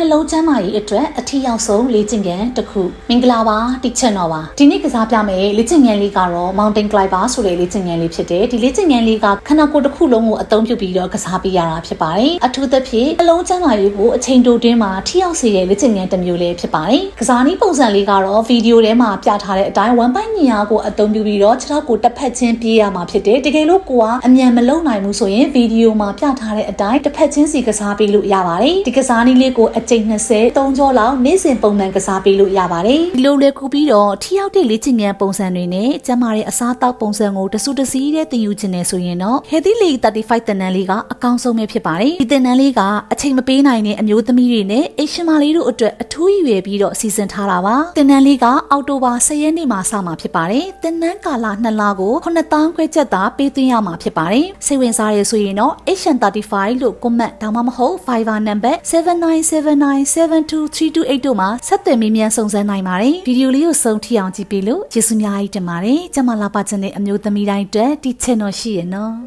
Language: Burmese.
နှလုံးချမ်းမာရေးအတွက်အထီးရောက်ဆုံးလေ့ကျင့်ခန်းတစ်ခုမင်္ဂလာပါတိချက်တော်ပါဒီနေ့ကစားပြမယ်လေ့ကျင့်ခန်းလေးကတော့ Mountain Climber ဆိုတဲ့လေ့ကျင့်ခန်းလေးဖြစ်တယ်ဒီလေ့ကျင့်ခန်းလေးကခန္ဓာကိုယ်တစ်ခုလုံးကိုအသုံးပြုပြီးတော့ကစားပေးရတာဖြစ်ပါတယ်အထူးသဖြင့်နှလုံးချမ်းမာရေးကိုအချိန်တိုတွင်းမှာထိရောက်စေတဲ့လေ့ကျင့်ခန်းတစ်မျိုးလေးဖြစ်ပါတယ်ကစားနည်းပုံစံလေးကတော့ဗီဒီယိုထဲမှာပြထားတဲ့အတိုင်း one by ညီအားကိုအသုံးပြုပြီးတော့ခြေထောက်ကိုတစ်ဖက်ချင်းပြေးရမှာဖြစ်တယ်တကယ်လို့ကိုကအမြန်မလုံနိုင်ဘူးဆိုရင်ဗီဒီယိုမှာပြထားတဲ့အတိုင်းတစ်ဖက်ချင်းစီကစားပေးလို့ရပါတယ်ဒီကစားနည်းလေးကိုအကြိမ်20 3ကြောလောက်နေ့စဉ်ပုံမှန်ကစားပေးလို့ရပါတယ်။ဒီလိုလေကူပြီးတော့ထိရောက်တဲ့လေ့ကျင့်ခန်းပုံစံတွေနဲ့ကျမရဲ့အစားအသောက်ပုံစံကိုတစုတစည်းတဲ့သင်ယူခြင်းနဲ့ဆိုရင်တော့ Healthy League 35တန်တန်းလေးကအကောင်းဆုံးပဲဖြစ်ပါတယ်။ဒီတန်တန်းလေးကအချိန်မပေးနိုင်တဲ့အမျိုးသမီးတွေနဲ့အိမ်ရှင်မလေးတို့အတွက်အထူးရည်ရွယ်ပြီးတော့စီစဉ်ထားတာပါ။တန်တန်းလေးကအောက်တိုဘာ10ရက်နေ့မှာစမှာဖြစ်ပါတယ်။တန်တန်းကာလ2လကို9000ခွဲချက်သာပေးသွင်းရမှာဖြစ်ပါတယ်။စိတ်ဝင်စားရဆိုရင်တော့ Asian 35လို့ comment ဒါမှမဟုတ် Fiverr နံပါတ်797 09723282တို့မှာဆက်သွယ်မေးမြန်းစုံစမ်းနိုင်ပါတယ်ဗီဒီယိုလေးကိုဆုံးထိအောင်ကြည့်ပြီးလို့ကျေးဇူးများကြီးတင်ပါတယ်ကျမလာပါချင်တဲ့အမျိုးသမီးတိုင်းအတွက်ဒီ channel ရှိရနော်